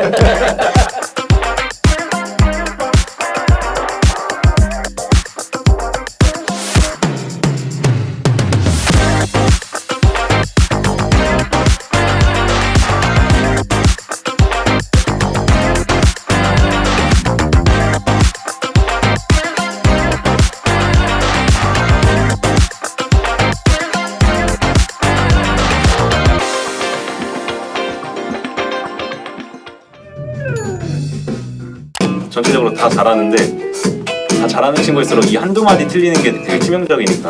Yeah. 다 잘하는데 다 잘하는 친구일수록 이 한두 마디 틀리는 게 되게 치명적이니까.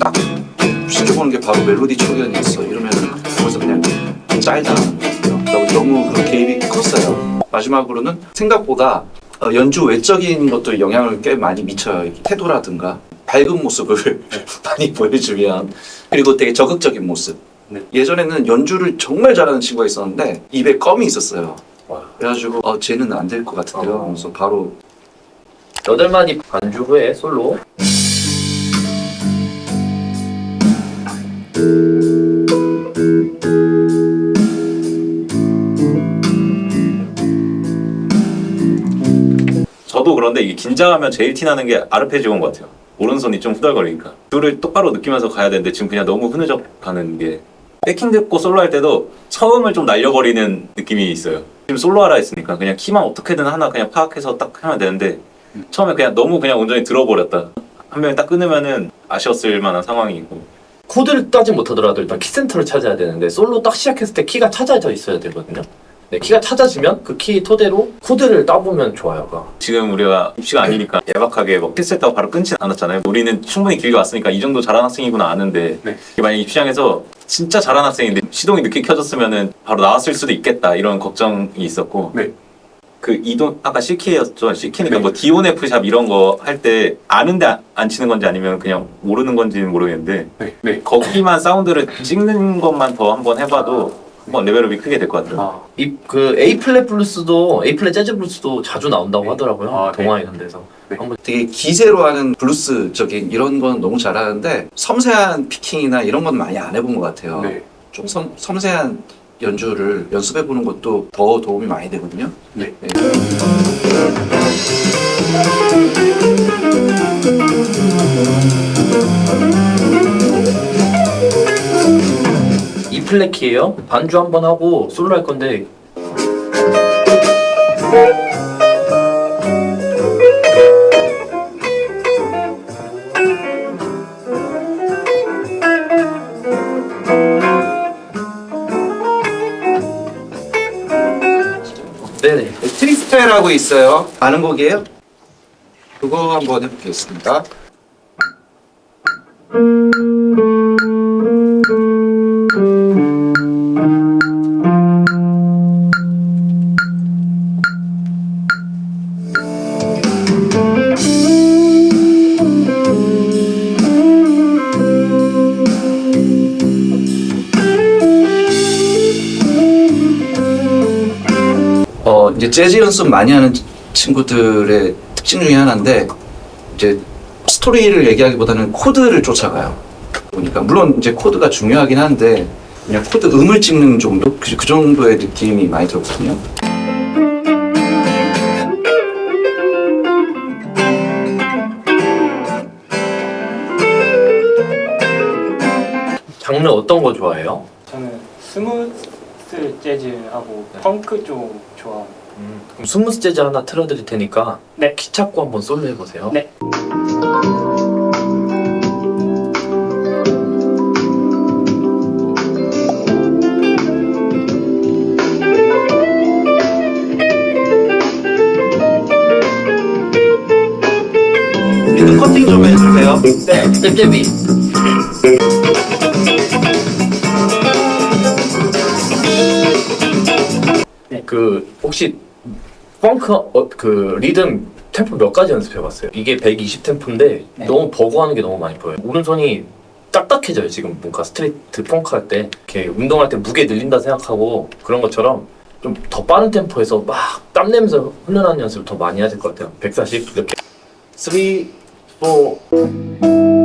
딱 시켜보는 게 바로 멜로디 초연이었어. 이러면은 거기서 그냥 짤다. 너무, 너무 그 개입이 컸어요. 마지막으로는 생각보다 어, 연주 외적인 것도 영향을 꽤 많이 미쳐요 태도라든가 밝은 모습을 많이 보여주면 그리고 되게 적극적인 모습. 네. 예전에는 연주를 정말 잘하는 친구가 있었는데 입에 껌이 있었어요. 와. 그래가지고 어 쟤는 안 될 것 같은데요. 어. 하면서 바로 여덟 마디 반주 후에 솔로. 저도 그런데 이게 긴장하면 제일 티나는 게 아르페지오인 것 같아요. 오른손이 좀 후달거리니까. 그거를 똑바로 느끼면서 가야 되는데 지금 그냥 너무 흐느적 가는 게 백킹 듣고 솔로 할 때도 처음을 좀 날려버리는 느낌이 있어요. 지금 솔로 하라 했으니까 그냥 키만 어떻게든 하나 그냥 파악해서 딱 하면 되는데 처음에 그냥 너무 그냥 온전히 들어버렸다. 한 명이 딱 끊으면은 아쉬웠을 만한 상황이고 코드를 따지 못하더라도 일단 키 센터를 찾아야 되는데 솔로 딱 시작했을 때 키가 찾아져 있어야 되거든요. 네, 키가 찾아지면 그 키 토대로 코드를 따보면 좋아요. 가. 지금 우리가 입시가 아니니까 야박하게 뭐 패스했다고 바로 끊진 않았잖아요. 우리는 충분히 길게 왔으니까 이 정도 잘하는 학생이구나 아는데 네. 만약 입시장에서 진짜 잘하는 학생인데 시동이 늦게 켜졌으면은 바로 나왔을 수도 있겠다 이런 걱정이 있었고 네. 그 이동 아까 CK였죠. CK니까 네. 뭐 디오네프 샵 이런 거 할 때 아는데 안- 안 치는 건지 아니면 그냥 모르는 건지는 모르겠는데 네. 네. 거기만 사운드를 찍는 것만 더 한번 해봐도 한번 레벨업이 크게 될 것 같아요. 이그 A 플랫 블루스도 A 플랫 재즈 블루스도 자주 나온다고 하더라고요. 아, 네. 동화 이런 데서. 한번 되게 기세로 하는 블루스적인 이런 건 너무 잘하는데 섬세한 피킹이나 이런 건 많이 안 해본 것 같아요. 네. 좀 섬, 섬세한 연주를 연습해 보는 것도 더 도움이 많이 되거든요. 네. E 플랫 키예요. 반주 한 번 하고 솔로 할 건데 스타일하고 있어요. 아는 곡이에요? 그거 한번 해보겠습니다. 재즈 연습 많이 하는 친구들의 특징 중에 하나인데 이제 스토리를 얘기하기보다는 코드를 쫓아가요. 보니까 물론 이제 코드가 중요하긴 한데 그냥 코드 음을 찍는 정도 그, 그 정도의 느낌이 많이 들었거든요. 장르 어떤 거 좋아해요? 저는 스무스 재즈하고 펑크 쪽 좋아합니다. 그럼 스무스 재즈 하나 틀어드릴 테니까 네. 키 찾고 한번 솔로 해보세요. 네. 커팅 좀 해주세요. 네. 잽잽이. 혹시 펑크 어, 그 리듬 템포 몇 가지 연습해봤어요? 이게 120 템포인데 네. 너무 버거하는 게 너무 많이 보여요. 오른손이 딱딱해져요 지금 뭔가 스트레이트 펑크 할 때 이렇게 운동할 때 무게 늘린다 생각하고 그런 것처럼 좀 더 빠른 템포에서 막 땀 내면서 훈련하는 연습을 더 많이 해야 될 것 같아요. 140 이렇게 3, 4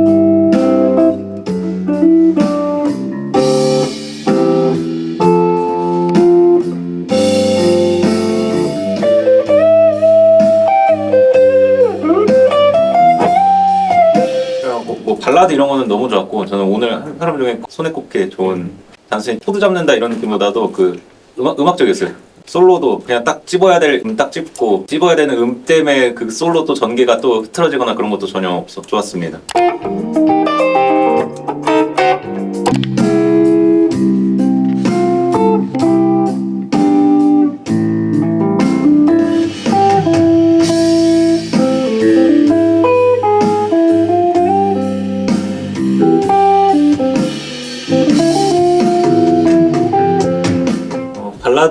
발라드 이런 거는 너무 좋았고 저는 오늘 한 사람 중에 손에 꼽게 좋은 단순히 코드 잡는다 이런 느낌보다도 그 음악, 음악적이었어요. 솔로도 그냥 딱 집어야 될 음 딱 집고 집어야 되는 음 때문에 그 솔로 또 전개가 또 흐트러지거나 그런 것도 전혀 없어 좋았습니다.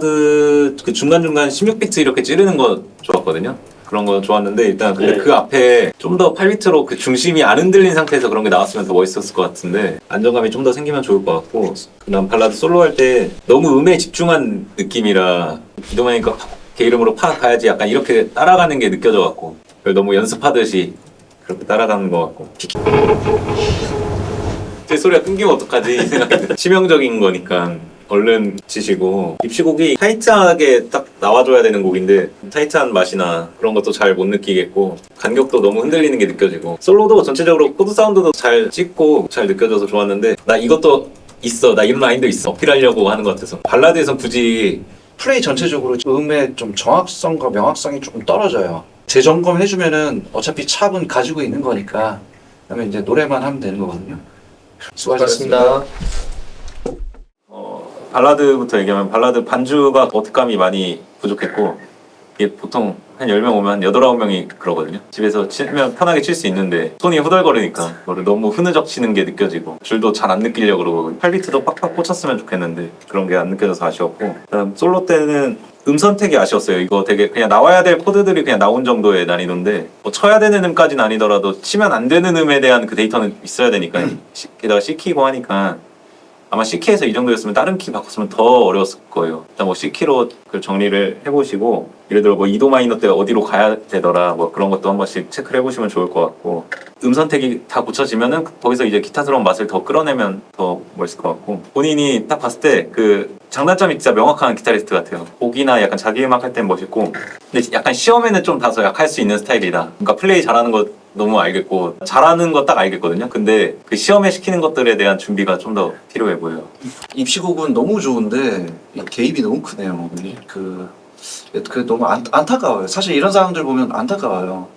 어, 발라드 그 중간 중간 16비트 이렇게 찌르는 거 좋았거든요. 그런 거 좋았는데 일단 근데 네. 그 앞에 좀 더 8비트로 그 중심이 안 흔들린 상태에서 그런 게 나왔으면 더 멋있었을 것 같은데 안정감이 좀 더 생기면 좋을 것 같고 그다음 발라드 솔로 할 때 너무 음에 집중한 느낌이라 이동하니까 걔 이름으로 파 가야지 약간 이렇게 따라가는 게 느껴져 갖고 너무 연습하듯이 그렇게 따라가는 것 같고 제 소리가 끊기면 어떡하지. 치명적인 거니까 얼른 치시고 입시곡이 타이트하게 딱 나와줘야 되는 곡인데 타이트한 맛이나 그런 것도 잘 못 느끼겠고 간격도 너무 흔들리는 게 느껴지고 솔로도 전체적으로 코드 사운드도 잘 찍고 잘 느껴져서 좋았는데 나 이것도 있어 나 이런 라인도 있어 어필하려고 하는 것 같아서 발라드에선 굳이 플레이 전체적으로 음의 좀 정확성과 명확성이 조금 떨어져요. 재점검 해주면은 어차피 찹은 가지고 있는 거니까 그다음에 이제 노래만 하면 되는 거거든요. 수고하셨습니다. 고맙습니다. 어, 발라드부터 얘기하면 발라드 반주가 어택감이 많이 부족했고 이게 보통 한 10명 오면 한 8, 9명이 그러거든요. 집에서 치면 편하게 칠 수 있는데 손이 후덜거리니까 그거를 너무 흐느적 치는 게 느껴지고 줄도 잘 안 느끼려고 그러고 8비트도 빡빡 꽂혔으면 좋겠는데 그런 게 안 느껴져서 아쉬웠고 그다음 솔로 때는 음 선택이 아쉬웠어요. 이거 되게 그냥 나와야 될 코드들이 그냥 나온 정도의 난이도인데 뭐 쳐야 되는 음까지는 아니더라도 치면 안 되는 음에 대한 그 데이터는 있어야 되니까 시- 게다가 C키고 하니까 아마 C키에서 이 정도였으면 다른 키 바꿨으면 더 어려웠을 거예요. 일단 뭐 C키로 그 정리를 해보시고 예를 들어 뭐 이도 마이너 때 어디로 가야 되더라 뭐 그런 것도 한 번씩 체크를 해보시면 좋을 것 같고 음 선택이 다 고쳐지면은 거기서 이제 기타스러운 맛을 더 끌어내면 더 멋있을 것 같고 본인이 딱 봤을 때 그 장단점이 진짜 명확한 기타리스트 같아요. 곡이나 약간 자기 음악 할 땐 멋있고 근데 약간 시험에는 좀 다소 약할 수 있는 스타일이다. 그러니까 플레이 잘하는 거 너무 알겠고 잘하는 거 딱 알겠거든요. 근데 그 시험에 시키는 것들에 대한 준비가 좀 더 필요해 보여요. 입시곡은 너무 좋은데 이 개입이 너무 크네요. 그, 그 너무 안, 안타까워요. 사실 이런 상황들 보면 안타까워요.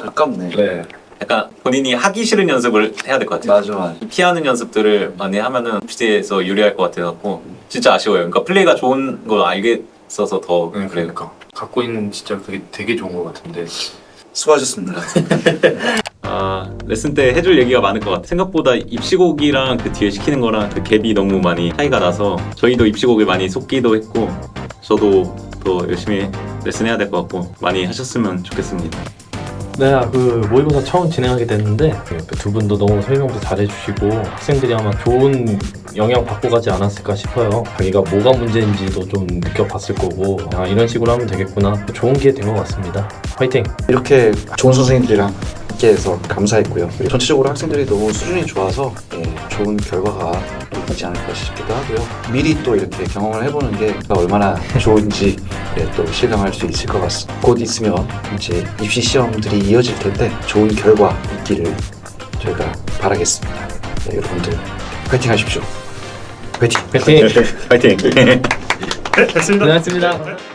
아깝네. 네. 약간 본인이 하기 싫은 연습을 해야 될 것 같아요. 맞아 맞아. 피하는 연습들을 많이 하면은 PC에서 유리할 것 같아갖고 진짜 아쉬워요. 그러니까 플레이가 좋은 걸 알겠어서 더 네, 그래요. 그러니까 갖고 있는 진짜 그게 되게 좋은 것 같은데. 수고하셨습니다. 아 레슨 때 해줄 얘기가 많을 것 같아. 생각보다 입시곡이랑 그 뒤에 시키는 거랑 그 갭이 너무 많이 차이가 나서 저희도 입시곡에 많이 속기도 했고 저도 더 열심히 레슨 해야 될 것 같고 많이 하셨으면 좋겠습니다. 네, 그 모의고사 처음 진행하게 됐는데 두 분도 너무 설명도 잘해주시고 학생들이 아마 좋은 영향 받고 가지 않았을까 싶어요. 자기가 뭐가 문제인지도 좀 느껴봤을 거고 아, 이런 식으로 하면 되겠구나. 좋은 기회 된 것 같습니다. 화이팅! 이렇게 좋은 선생님들이랑 함께해서 감사했고요. 그리고 전체적으로 학생들이 너무 수준이 좋아서 예, 좋은 결과가 있지 않을까 싶기도 하고요. 미리 또 이렇게 경험을 해보는 게 얼마나 좋은지 예, 또 실감할 수 있을 것 같습니다. 곧 있으면 이제 입시 시험들이 이어질 텐데 좋은 결과 있기를 저희가 바라겠습니다. 네, 여러분들 파이팅 하십시오. 파이팅. 화이팅! 파이팅! 고생하셨습니다.